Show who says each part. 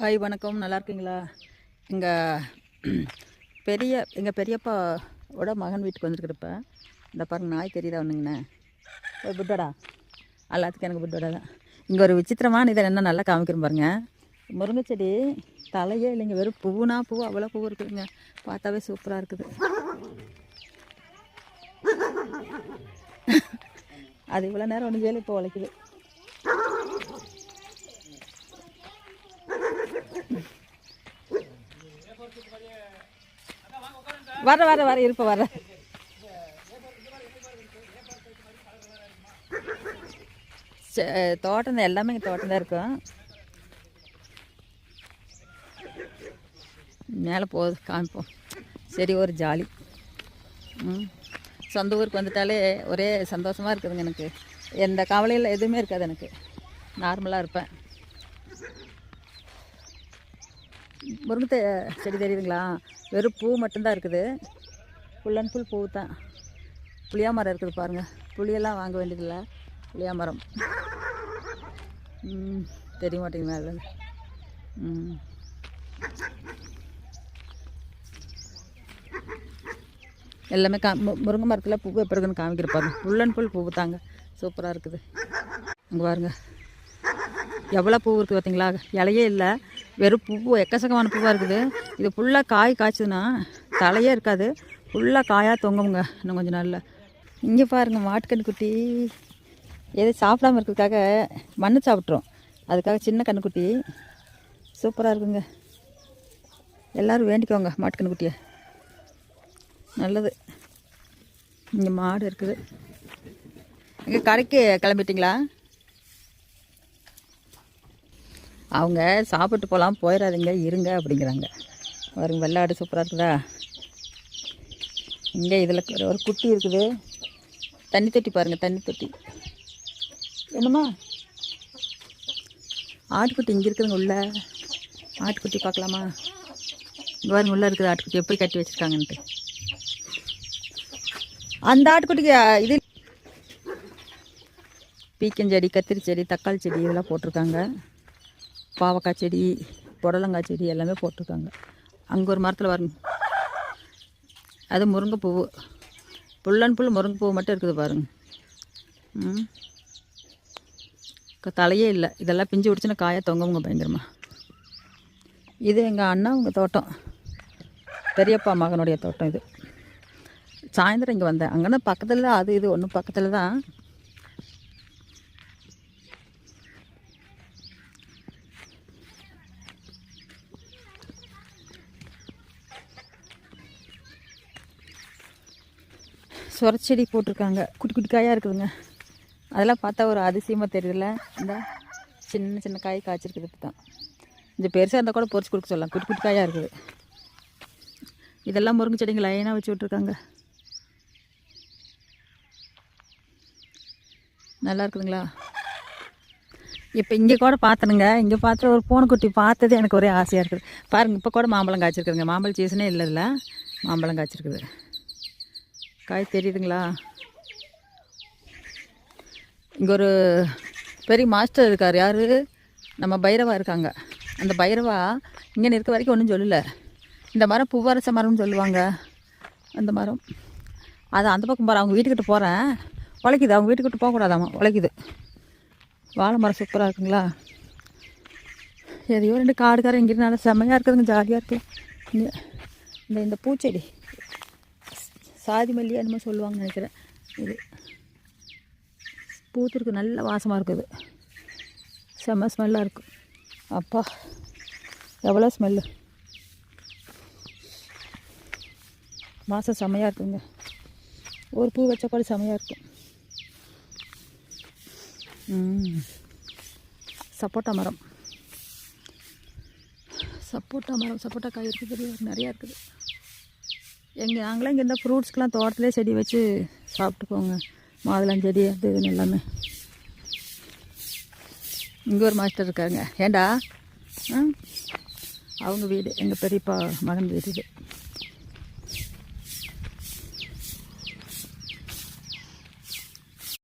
Speaker 1: Hi வணக்கம். நல்லா இருக்கீங்களா? எங்கள் பெரிய எங்கள் பெரியப்பாவோட மகன் வீட்டுக்கு வந்துருக்குறப்ப இந்த பாருங்க நாய் தெரியுதா ஒன்றுங்கண்ணே ஒரு புட்டோடா எல்லாத்துக்கும் எனக்கு புட்டோடா தான். இங்கே ஒரு விசித்திரமான இதை என்ன நல்லா காமிக்கிறேன் பாருங்க. முருங்கை செடி தலையே இல்லைங்க வெறும் பூனா பூ அவ்வளோ பூ இருக்குதுங்க. பார்த்தாவே சூப்பராக இருக்குது. அது இவ்வளோ நேரம் ஒன்று வேலை இப்போ உழைக்குது. வர வர வர இருப்ப வர. ச- தோட்டம் தான் எல்லாமே இங்கே தோட்டம் தான் இருக்கும் மேலே போகுது காமிப்போம் சரி ஒரு ஜாலி. ம். சொந்த ஊருக்கு வந்துட்டாலே ஒரே சந்தோஷமாக இருக்குதுங்க எனக்கு. எந்த கவலையில் எதுவுமே இருக்காது எனக்கு. நார்மலாக இருப்பேன். முருங்கை செடி தெரியுதுங்களா? வெறும் பூ மட்டும்தான் இருக்குது. ஃபுல் அண்ட் ஃபுல் பூ தான் புளியா மரம் இருக்குது பாருங்கள் புளியெல்லாம் வாங்க வேண்டியதில்லை. புளியா மரம் ம், தெரிய மாட்டேங்குது அதில் ம். எல்லாமே கா முருங்கை மரத்தில் பூ எப்போ இருக்குன்னு காமிக்கிற பாருங்க. ஃபுல் அண்ட் ஃபுல் பூ தாங்க சூப்பராக இருக்குது. அங்கே பாருங்கள் எவ்வளோ பூ இருக்குது பார்த்தீங்களா இலையே இல்லை. வெறும் பூ எக்கச்சக்கமான பூவாக இருக்குது. இது ஃபுல்லாக காய் காய்ச்சதுன்னா தலையே இருக்காது. ஃபுல்லாக காயாக தொங்குங்க இன்னும் கொஞ்சம் நாளில். இங்கே பாருங்கள் மாட்டு குட்டி. எது சாப்பிடாம இருக்கிறதுக்காக மண்ணு சாப்பிட்றோம் அதுக்காக சின்ன கண்ணுக்குட்டி சூப்பராக இருக்குங்க. எல்லோரும் வேண்டிக்கோங்க மாட்டுக்கண்ணுக்குட்டியை நல்லது. இங்கே மாடு இருக்குது. இங்கே கரைக்கு கிளம்பிட்டீங்களா? அவங்க சாப்பிட்டு போகலாம் போயிடாதீங்க இருங்க அப்படிங்கிறாங்க. பாருங்க வெள்ளாடு சூப்பராக இருக்குதா? இங்கே இதில் ஒரு குட்டி இருக்குது. தண்ணி தொட்டி பாருங்கள் தண்ணி தொட்டி. என்னம்மா? ஆட்டுக்குட்டி இங்கே இருக்குதுங்க உள்ள. ஆட்டுக்குட்டி பார்க்கலாமா? பாருங்க உள்ளே இருக்குது ஆட்டுக்குட்டி. எப்படி கட்டி வச்சுருக்காங்கன்ட்டு. அந்த ஆட்டுக்குட்டிக்கு இது இது பீக்கஞ்செடி கத்திரி செடி தக்காளி செடி இதெல்லாம் போட்டிருக்காங்க. பாவக்காய் செடி புடலங்காய் செடி எல்லாமே போட்டிருக்காங்க. அங்கே ஒரு மரத்தில் வரணும் அது முருங்கைப்பூ புல் அண்ட் புல் முருங்கைப்பூ மட்டும் இருக்குது பாருங்க. தலையே இல்லை. இதெல்லாம் பிஞ்சு பிடிச்சுன்னா காயாக தொங்குவங்க பயங்கரமா. இது எங்கள் அண்ணா அவங்க தோட்டம். பெரியப்பா மகனுடைய தோட்டம் இது. சாயந்தரம் இங்கே வந்தேன். அங்கன்னா பக்கத்தில் அது இது ஒன்றும் பக்கத்தில் தான். சுரச்செடி போட்டிருக்காங்க. குட்டி குட்டி காயாக இருக்குதுங்க. அதெல்லாம் பார்த்தா ஒரு அதிசயமாக தெரியுதுல்ல. இந்த சின்ன சின்ன காய் காய்ச்சிருக்குது இப்போ தான் இந்த பெருசாக இருந்தால் கூட பொறிச்சு கொடுக்க சொல்லலாம். குட்டி குட்டி காயாக இருக்குது. இதெல்லாம் முருங்கை செடிங்க லைனாக வச்சு விட்ருக்காங்க நல்லா இருக்குதுங்களா? இப்போ இங்கே கூட பார்த்தனுங்க. இங்கே பார்த்து ஒரு பூனைக்குட்டி பார்த்தது எனக்கு ஒரே ஆசையாக இருக்குது. பாருங்கள் இப்போ கூட மாம்பழம் காய்ச்சிருக்குதுங்க. மாம்பழம் சீசனே இல்லை இல்லை மாம்பழம் காய்ச்சிருக்குது. காய் தெரியுதுங்களா? இங்கே ஒரு பெரிய மாஸ்டர் இருக்கார். யார்? நம்ம பைரவா இருக்காங்க. அந்த பைரவா இங்கே இருக்க வரைக்கும் ஒன்றும் சொல்லலை. இந்த மரம் பூவரச மரம்னு சொல்லுவாங்க. அந்த மரம். அது அந்த பக்கம் போகிறேன் அவங்க வீட்டுக்கிட்ட போகிறேன் உழைக்குது. அவங்க வீட்டுக்கிட்ட போகக்கூடாதாம்மா உழைக்குது. வாழை மரம் சூப்பராக இருக்குங்களா? எதையோ ரெண்டு காடுக்காரன் இங்கே நல்லா செம்மையாக இருக்குதுங்க. ஜாலியாக இருக்குது இங்கே இந்த இந்த பூச்செடி. சாதி மல்லி என்னமோ சொல்லுவாங்கன்னு நினைக்கிறேன். இது. பூத்திருக்கு நல்ல வாசமாக இருக்குது. செம்ம ஸ்மெல்லாக இருக்கும் அப்பா எவ்வளோ ஸ்மெல்லு வாசம் செம்மையாக இருக்குங்க. ஒரு பூ வச்ச கூட செம்மையாக இருக்கும். சப்போட்டா மரம். சப்போட்டா மரம் சப்போட்டா காய் இருக்குது பெரிய நிறையா இருக்குது. எங்கள் நாங்களாம் இங்கே இந்த ஃப்ரூட்ஸ்க்கெலாம் தோட்டத்திலே செடி வச்சு சாப்பிட்டுக்கோங்க. மாதுளஞ்செடி அது இதுன்னு எல்லாமே. இங்கே ஒரு மாஸ்டர் இருக்காங்க. ஏண்டா? ஆ? அவங்க வீடு எங்கள் பெரியப்பா மகன் வீடு இது.